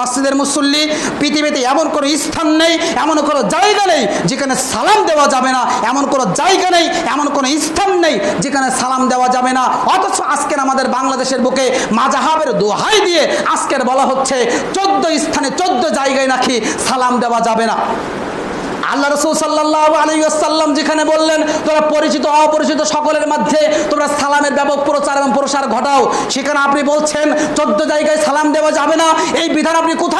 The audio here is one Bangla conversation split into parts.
মসজিদের মুসল্লি, পৃথিবীতে এমন কোনো স্থান নেই, এমন কোনো জায়গা নেই যেখানে সালাম দেওয়া যাবে না, এমন কোনো জায়গা নেই, এমন কোনো স্থান নেই যেখানে সালাম দেওয়া যাবে না। অথচ আজকের আমাদের বাংলাদেশের বুকে মাজাহাবের দোহাই দিয়ে আজকের বলা হচ্ছে, চোদ্দ স্থানে চোদ্দ জায়গায় নাকি সালাম দেওয়া যাবে না। আল্লাহ রসুল সাল্লাহ আলাইসাল্লাম যেখানে বললেন তোমরা পরিচিত, অপরিচিত সকলের মধ্যে তোমরা সালামের ব্যাপক প্রচার এবং প্রসার ঘটাও। সেখানে আপনি বলছেন, চোদ্দ জায়গায় সালাম দেওয়া যাবে না। এই বিধান আপনি কোথায়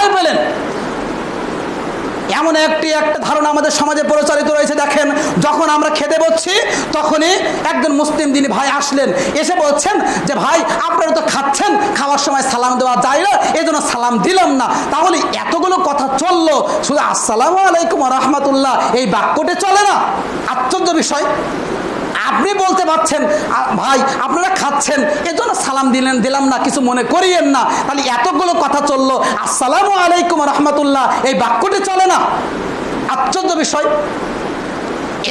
এমন একটি একটা ধারণা আমাদের সমাজে প্রচারিত রয়েছে, দেখেন, যখন আমরা খেতে বসছি তখনই একজন মুসলিম দিনী ভাই আসলেন, এসে বলছেন যে, ভাই, আপনারা তো খাচ্ছেন, খাওয়ার সময় সালাম দেওয়া যায় না এই জন্য সালাম দিলাম না। তাহলে এতগুলো কথা চলল, শুধু আসসালামু আলাইকুম রহমতুল্লাহ, এই বাক্যটি চলে না? আশ্চর্য বিষয়। আপনি বলতে পারছেন ভাই, আপনারা খাচ্ছেন, এজন্য সালাম দিলেন, দিলাম না, কিছু মনে করিয়েন না। তাহলে এতগুলো কথা চলল। আসসালামু আলাইকুম রহমতুল্লাহ। এই বাক্যটি চলে না? আশ্চর্য বিষয়।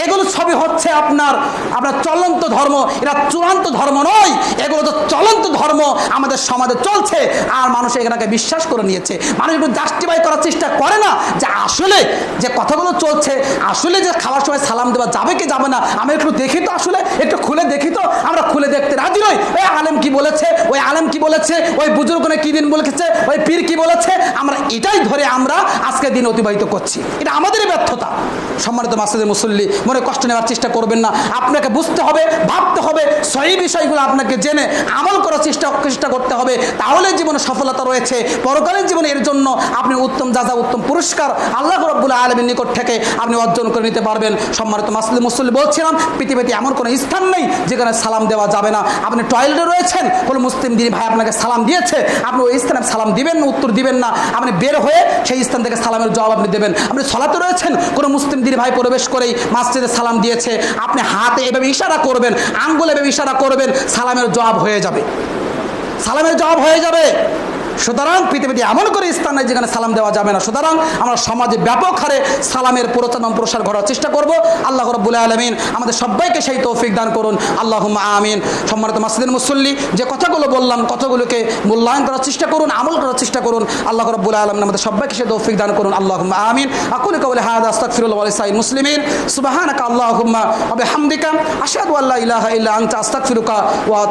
এগুলো সবই হচ্ছে আপনার আপনার চলন্ত ধর্ম। এরা চূড়ান্ত ধর্ম নয়। এগুলো তো চলন্ত ধর্ম আমাদের সমাজে চলছে। আর মানুষ এগুলোকে বিশ্বাস করে নিয়েছে। মানুষ একটু জাস্টিফাই করার চেষ্টা করে না যে আসলে যে কথাগুলো চলছে, আসলে যে খাওয়ার সময় সালাম দেওয়া যাবে কি যাবে না, আমি একটু দেখি তো আসলে, একটু খুলে দেখি তো। আমরা খুলে দেখতে রাজি নই। ওই আলেম কি বলেছে? ওই আলেম কি বলেছে? ওই বুজুর্গনে কি দিন বলেছে? ওই পীর কি বলেছে? আমরা এটাই ধরে আমরা আজকে দিন অতিবাহিত করছি। এটা আমাদেরই ব্যর্থতা। সম্মানিত মাসুদের মুসল্লি, মনে কষ্ট নেওয়ার চেষ্টা করবেন না। আপনাকে বুঝতে হবে, ভাবতে হবে, সেই বিষয়গুলো আপনাকে জেনে আমল করার চেষ্টা চেষ্টা করতে হবে। তাহলে জীবনে সফলতা রয়েছে। পরকালীন জীবনে এর জন্য আপনি উত্তম, যা যা উত্তম পুরস্কার আল্লাহ রব্বুল আলমীর নিকট থেকে আপনি অর্জন করে নিতে পারবেন। সম্মানিত মাসুদ মুসল্লি বলছিলাম, পৃথিবীতে এমন কোনো স্থান নেই যেখানে সালাম দেওয়া যাবে না। আপনি টয়লেটে রয়েছেন কোনো মুসলিম দিনী ভাই আপনাকে সালাম দিয়েছে, আপনি ওই স্থানে সালাম দিবেন না, উত্তর দিবেন না, আপনি বের হয়ে সেই স্থান থেকে সালামের জবাব আপনি দেবেন। আপনি সলাতে রয়েছেন, কোনো মুসলিম দিনী ভাই প্রবেশ করেই মাসজিদে সালাম দিয়েছে, আপনি হাতে এভাবে ইশারা করবেন, আঙ্গুল এভাবে ইশারা করবেন, সালামের জবাব হয়ে যাবে। সালামের জবাব হয়ে যাবে। সুতরাং পৃথিবীতে এমন করে স্থান নেই যেখানে সালাম দেওয়া যাবে না। সুতরাং আমরা সমাজে ব্যাপক হারে সালামের প্রচারণ প্রসার করার চেষ্টা করব। আল্লাহ রব্বুল আলমিন আমাদের সবাইকে সেই তৌফিক দান করুন। আল্লাহ আমিন। সম্মানিত মাসিদের মুসল্লি, যে কথাগুলো বললাম, কথাগুলোকে মূল্যায়ন করার চেষ্টা করুন, আমল করার চেষ্টা করুন। আল্লাহ রব্বুল আলমিন আমাদের সবাইকে সেই তৌফিক দান করুন। আল্লাহ আমিন। আকুল কবলে হাদ আস্তাগফিরুল্লাহ ওয়া লিসাইল মুসলিমিন। সুবহানাকা আল্লাহুম্মা ওয়া বিহামদিকা। আশহাদু আল্লা ইলাহা ইল্লা আনতা, আস্তাগফিরুকা ওয়া